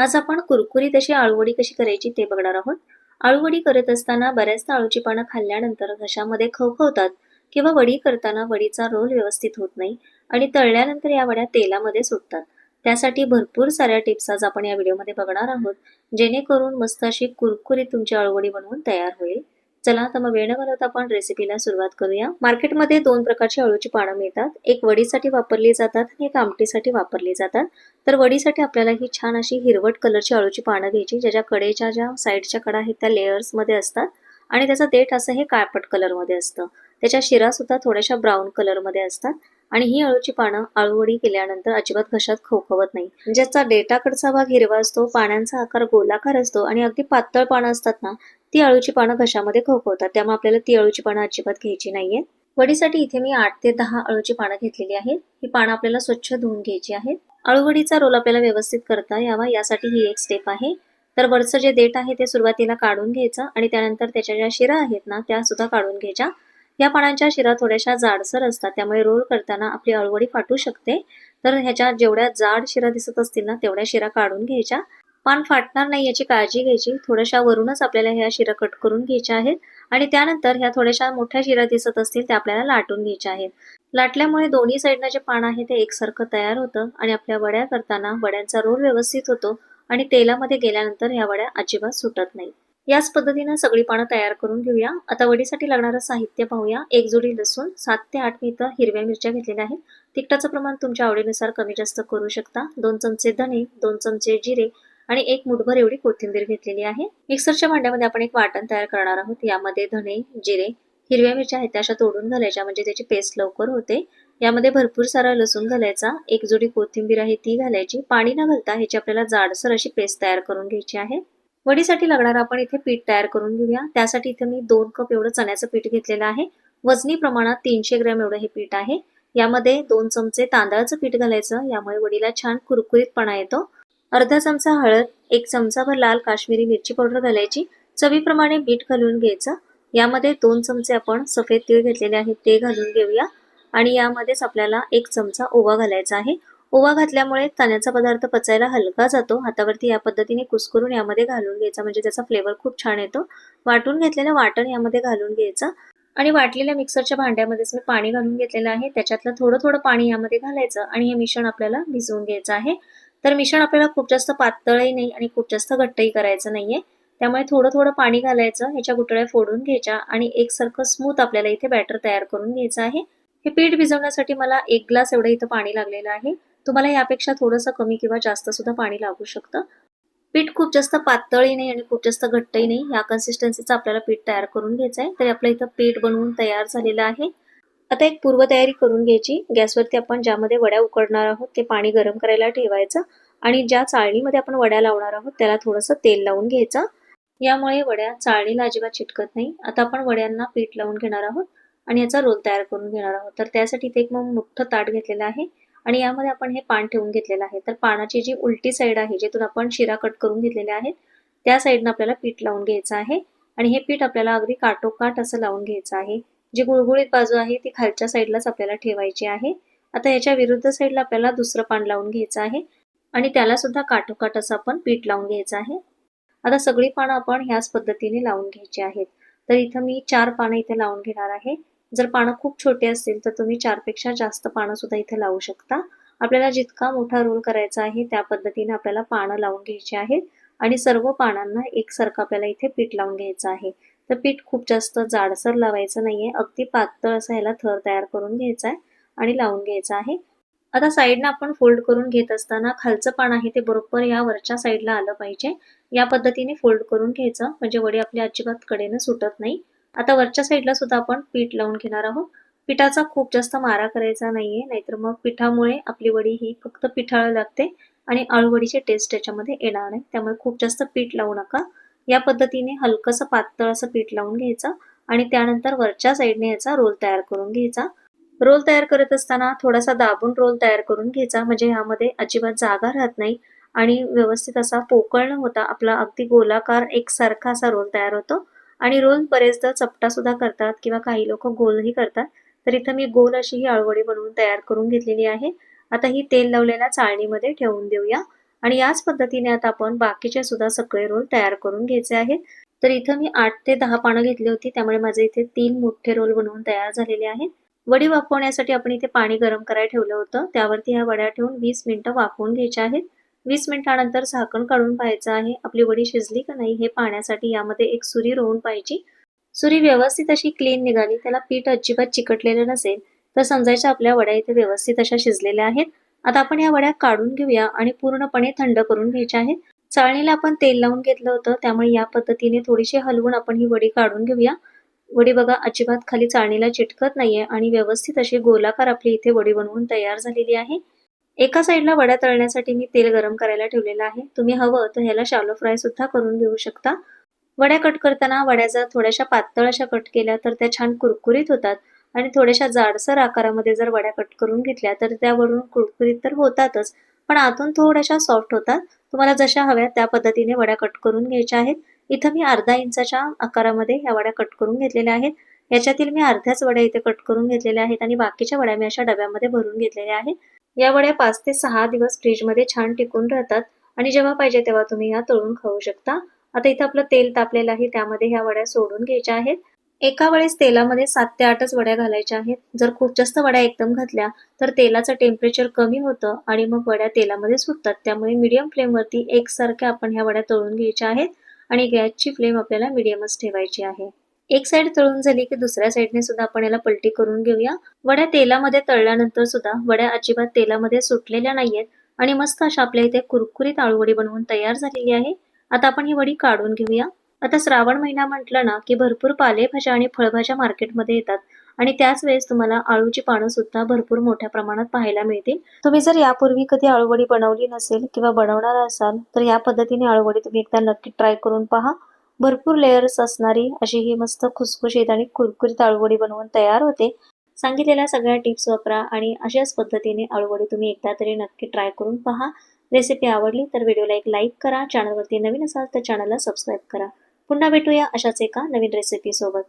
आज आपण कुरकुरीत अशी आळूवडी कशी करायची ते बघणार आहोत. आळूवडी करत असताना बऱ्याचदा आळूची पानं खाल्ल्यानंतर घशामध्ये खवखवतात किंवा वडी करताना वडीचा रोल व्यवस्थित होत नाही आणि तळल्यानंतर या वड्या तेलामध्ये सुटतात त्यासाठी भरपूर साऱ्या टिप्स आज आपण या व्हिडिओमध्ये बघणार आहोत जेणेकरून मस्त अशी कुरकुरीत तुमची आळूवडी बनवून तयार होईल. चला तर मग वेळ न घालवता आपण रेसिपीला सुरुवात करूया. मार्केटमध्ये दोन प्रकारची अळूची पानं मिळतात. एक वडीसाठी वापरली जातात आणि एक आमटीसाठी वापरली जातात. तर वडीसाठी आपल्याला ही छान अशी हिरवट कलरची अळूची पानं घ्यायची ज्याच्या कडेच्या ज्या साईडच्या कडा आहेत त्या लेयर्समध्ये असतात. आणि त्याचं देठ असं हे काळपट कलरमध्ये असतं. त्याच्या शिरा सुद्धा थोड्याशा ब्राऊन कलरमध्ये असतात. आणि ही अळूची पानं आळूवडी केल्यानंतर अजिबात घशात खोखवत नाही. म्हणजे ज्याचा डेटाकडचा भाग हिरवा असतो पाण्याचा आकार गोलाकार असतो आणि अगदी पातळ पानं असतात ना ती अळूची पानं घशामध्ये खवखवतात. त्यामुळे आपल्याला ती अळूची पानं अजिबात घ्यायची नाहीये. वडीसाठी इथे मी आठ ते दहा अळूची पानं घेतलेली आहेत. ही पानं आपल्याला स्वच्छ धुवून घ्यायची आहेत. अळूवडीचा रोल आपल्याला व्यवस्थित करता यावा यासाठी ही एक स्टेप आहे. तर वरचं जे देठ आहे ते सुरुवातीला काढून घ्यायचं आणि त्यानंतर त्याच्या ज्या शिरा आहेत ना त्या सुद्धा काढून घ्यायच्या. या पानांच्या शिरा थोड्याशा जाडसर असतात त्यामुळे रोल करताना आपली अळवडी फाटू शकते. तर ह्याच्या जेवढ्या जाड शिरा दिसत असतील ना तेवढ्या शिरा काढून घ्यायच्या. पान फाटणार नाही याची काळजी घ्यायची. थोड्याशा वरूनच आपल्याला ह्या शिरा कट करून घ्यायच्या आहेत. आणि त्यानंतर ह्या थोड्याशा मोठ्या शिरा दिसत असतील त्या आपल्याला लाटून घ्यायच्या आहेत. लाटल्यामुळे दोन्ही साईडनं जे पान आहे ते एकसारखं तयार होतं आणि आपल्या वड्या करताना वड्यांचा रोल व्यवस्थित होतो आणि तेलामध्ये गेल्यानंतर ह्या वड्या अजिबात सुटत नाही याच पद्धतीनं सगळी पानं तयार करून घेऊया. आता वडीसाठी लागणारं साहित्य पाहूया. एक जोडी लसूण सात ते आठ मी इथं हिरव्या मिरच्या घेतलेल्या आहेत. तिखटाचं प्रमाण तुमच्या आवडीनुसार कमी जास्त करू शकता. दोन चमचे धणे दोन चमचे जिरे आणि एक मुठभर एवढी कोथिंबीर घेतलेली आहे. मिक्सरच्या भांड्यामध्ये आपण एक वाटण तयार करणार आहोत. यामध्ये धणे जिरे हिरव्या मिरच्या आहेत त्या अशा तोडून घालायच्या. म्हणजे त्याची पेस्ट लवकर होते. यामध्ये भरपूर सारा लसूण घालायचा. एक जोडी कोथिंबीर आहे ती घालायची. पाणी न घालता ह्याची आपल्याला जाडसर अशी पेस्ट तयार करून घ्यायची आहे. वडीसाठी लागणार आपण इथे पीठ तयार करून घेऊया. त्यासाठी इथे मी दोन कप एवढं चण्याचं पीठ घेतलेलं आहे. वजनी प्रमाणात तीनशे ग्रॅम एवढं हे पीठ आहे. यामध्ये दोन चमचे तांदळाचं पीठ घालायचं. यामुळे वडीला छान कुरकुरीतपणा येतो. अर्धा चमचा हळद एक चमचाभर लाल काश्मीरी मिरची पावडर घालायची. चवीप्रमाणे बीट घालून घ्यायचं. यामध्ये दोन चमचे आपण सफेद तीळ घेतलेले आहेत ते घालून घेऊया. आणि यामध्येच आपल्याला एक चमचा ओवा घालायचा आहे. ओवा घातल्यामुळे चण्याचा पदार्थ पचायला हलका जातो. हातावरती या पद्धतीने कुसकरून यामध्ये घालून घ्यायचा. म्हणजे त्याचा फ्लेवर खूप छान येतो. वाटून घेतलेलं वाटण यामध्ये घालून घ्यायचं. आणि वाटलेल्या मिक्सरच्या भांड्यामध्येच मी पाणी घालून घेतलेलं आहे. त्याच्यातलं थोडं थोडं पाणी यामध्ये घालायचं आणि हे मिश्रण आपल्याला भिजवून घ्यायचं आहे. तर मिश्रण आपल्याला खूप जास्त पातळही नाही आणि खूप जास्त घट्टही करायचं नाहीये. त्यामुळे थोडं थोडं पाणी घालायचं. ह्याच्या गुटळ्या फोडून घ्यायच्या आणि एकसारखं स्मूथ आपल्याला इथे बॅटर तयार करून घ्यायचं आहे. हे पीठ भिजवण्यासाठी मला एक ग्लास एवढं इथं पाणी लागलेलं आहे. तुम्हाला यापेक्षा थोडंसं कमी किंवा जास्त सुद्धा पाणी लागू शकतं. पीठ खूप जास्त पातळही नाही आणि खूप जास्त घट्टही नाही. या कन्सिस्टन्सीचं आपल्याला पीठ तयार करून घ्यायचं आहे तरी आपलं इथं पीठ बनवून तयार झालेलं आहे. आता एक पूर्वतयारी करून घ्यायची. गॅसवरती आपण ज्यामध्ये वड्या उकडणार आहोत ते पाणी गरम करायला ठेवायचं आणि ज्या चाळणीमध्ये आपण वड्या लावणार आहोत त्याला थोडंसं तेल लावून घ्यायचं. यामुळे वड्या चाळणीला अजिबात चिटकत नाही. आता आपण वड्यांना पीठ लावून घेणार आहोत आणि याचा रोल तयार करून घेणार आहोत. तर त्यासाठी ते एक मग मोठं ताट घेतलेलं आहे. आणि यामध्ये आपण हे पान ठेवून घेतलेलं आहे. तर पानाची जी उलटी साईड आहे जिथून आपण शिरा कट करून घेतलेले आहेत त्या साईडनं आपल्याला पीठ लावून घ्यायचं आहे. आणि हे पीठ आपल्याला अगदी काटोकाट असं लावून घ्यायचं आहे. जी गुळगुळीत बाजू आहे ती खालच्या साईडलाच आपल्याला ठेवायची आहे. आता ह्याच्या विरुद्ध साईडला आपल्याला दुसरं पान लावून घ्यायचं आहे. आणि त्याला सुद्धा काटोकाट असं आपण पीठ लावून घ्यायचं आहे. आता सगळी पानं आपण ह्याच पद्धतीने लावून घ्यायची आहेत. तर इथं मी चार पानं इथे लावून घेणार आहे. जर पानं खूप छोटे असतील तर तुम्ही चारपेक्षा जास्त पानं सुद्धा इथे लावू शकता. आपल्याला जितका मोठा रोल करायचा आहे त्या पद्धतीने आपल्याला पानं लावून घ्यायची आहेत. आणि सर्व पानांना एकसारखं आपल्याला इथे पीठ लावून घ्यायचं आहे. तर पीठ खूप जास्त जाडसर लावायचं नाहीये. अगदी पातळ असं ह्याला थर तयार करून घ्यायचा आहे आणि लावून घ्यायचा आहे. आता साईडनं आपण फोल्ड करून घेत असताना खालचं पान आहे ते बरोबर या वरच्या साईडला आलं पाहिजे. या पद्धतीने फोल्ड करून घ्यायचं. म्हणजे वडी आपल्या अजिबात कडेनं सुटत नाही. आता वरच्या साईडला सुद्धा आपण पीठ लावून घेणार आहोत. पिठाचा खूप जास्त मारा करायचा नाहीये नाहीतर मग पिठामुळे आपली वडी ही फक्त पिठाळ लागते आणि आळूवडीची टेस्ट त्याच्यामध्ये येणार नाही. त्यामुळे खूप जास्त पीठ लावू नका. या पद्धतीने हलकंसं पातळ असं पीठ लावून घ्यायचं आणि त्यानंतर वरच्या साईडने याचा रोल तयार करून घ्यायचा. रोल तयार करत असताना थोडासा दाबून रोल तयार करून घ्यायचा म्हणजे ह्यामध्ये अजिबात जागा राहत नाही आणि व्यवस्थित असा पोकळ न होता आपला अगदी गोलाकार एकसारखा असा रोल तयार होतो. आणि रोल बरेचदा चपटा सुद्धा करतात किंवा काही लोक गोलही करतात. तर इथं मी गोल अशी ही आळवडी बनवून तयार करून घेतलेली आहे. आता ही तेल लावलेल्या चाळणीमध्ये ठेवून देऊया. आणि याच पद्धतीने आता आपण बाकीचे सुद्धा सगळे रोल तयार करून घ्यायचे आहेत. तर इथं मी आठ ते दहा पानं घेतली होती त्यामुळे माझे इथे तीन मोठे रोल बनवून तयार झालेले आहेत. वडी वाफवण्यासाठी आपण इथे पाणी गरम करायला ठेवलं होतं. त्यावरती ह्या वड्या ठेवून वीस मिनिटं वाफवून घ्यायच्या आहेत. वीस मिनिटानंतर झाकण काढून पाहायचं आहे. आपली वडी शिजली का नाही हे पाहण्यासाठी यामध्ये एक सुरी रोवून पाहिजे सुरी व्यवस्थित अशी क्लीन निघाली. त्याला पीठ अजिबात चिकटलेलं नसेल तर समजायचं आपल्या वड्या इथे व्यवस्थित अशा शिजलेल्या आहेत. आता आपण या वड्या काढून घेऊया आणि पूर्णपणे थंड करून घ्यायच्या आहेत. चाळणीला आपण तेल लावून घेतलं होतं त्यामुळे या पद्धतीने थोडीशी हलवून आपण ही वडी काढून घेऊया. वडी बघा अजिबात खाली चाळणीला चिटकत नाहीये आणि व्यवस्थित अशी गोलाकार आपली इथे वडी बनवून तयार झालेली आहे. एका साईडला वड्या तळण्यासाठी मी तेल गरम करायला ठेवलेलं आहे. तुम्ही हवं तर ह्याला शालो फ्राय सुद्धा करून घेऊ शकता. वड्या कट करताना वड्या जर थोड्याशा पातळ अशा कट केल्या तर त्या छान कुरकुरीत होतात. आणि थोड्याशा जाडसर आकारामध्ये जर वड्या कट करून घेतल्या तर त्यावरून कुरकुरीत तर होतातच. पण आतून थोड्याशा सॉफ्ट होतात. तुम्हाला जशा हव्या त्या पद्धतीने वड्या कट करून घ्यायच्या आहेत. इथं मी अर्धा इंचाच्या आकारामध्ये ह्या वड्या कट करून घेतलेल्या आहेत. याच्यातील मी अर्ध्याच वड्या इथे कट करून घेतलेल्या आहेत आणि बाकीच्या वड्या मी अशा डब्यामध्ये भरून घेतलेल्या आहेत. या वड्या पाच ते सहा दिवस फ्रीजमध्ये छान टिकून राहतात. आणि जेव्हा पाहिजे तेव्हा तुम्ही ह्या तळून खाऊ शकता. आता इथं आपलं तेल तापलेलं आहे त्यामध्ये ह्या वड्या सोडून घ्यायच्या आहेत. एका वेळेस तेलामध्ये सात ते आठच वड्या घालायच्या आहेत. जर खूप जास्त वड्या एकदम घातल्या तर तेलाचं टेम्परेचर कमी होतं आणि मग वड्या तेलामध्ये सुटतात. त्यामुळे मीडियम फ्लेमवरती एकसारख्या आपण ह्या वड्या तळून घ्यायच्या आहेत आणि गॅसची फ्लेम आपल्याला मिडियमच ठेवायची आहे. एक साईड तळून झाली की दुसऱ्या साईडने सुद्धा आपण याला पलटी करून घेऊया. वड्या तेलामध्ये तळल्यानंतर सुद्धा वड्या अजिबात तेलामध्ये सुटलेल्या नाहीयेत आणि मस्त अशा आपल्या इथे कुरकुरीत आळूवडी बनवून तयार झालेली आहे. आता आपण ही वडी काढून घेऊया. आता श्रावण महिना म्हटलं ना की भरपूर पालेभाज्या आणि फळभाज्या मार्केटमध्ये येतात आणि त्याच वेळेस तुम्हाला आळूची पानं सुद्धा भरपूर मोठ्या प्रमाणात पाहायला मिळतील. तुम्ही जर यापूर्वी कधी आळूवडी बनवली नसेल किंवा बनवणार असाल तर या पद्धतीने आळूवडी तुम्ही एकदा नक्की ट्राय करून पहा. भरपूर लेयर्स असणारी अशी ही मस्त खुसखुशीत आणि कुरकुरीत आळूवडी बनवून तयार होते. सांगितलेल्या सगळ्या टिप्स वापरा आणि अशाच पद्धतीने आळूवडी तुम्ही एकदा तरी नक्की ट्राय करून पहा. रेसिपी आवडली तर व्हिडिओला एक लाईक करा. चॅनलवरती नवीन असाल तर चॅनलला सबस्क्राईब करा. पुन्हा भेटूया अशाच एका नवीन रेसिपी सोबत.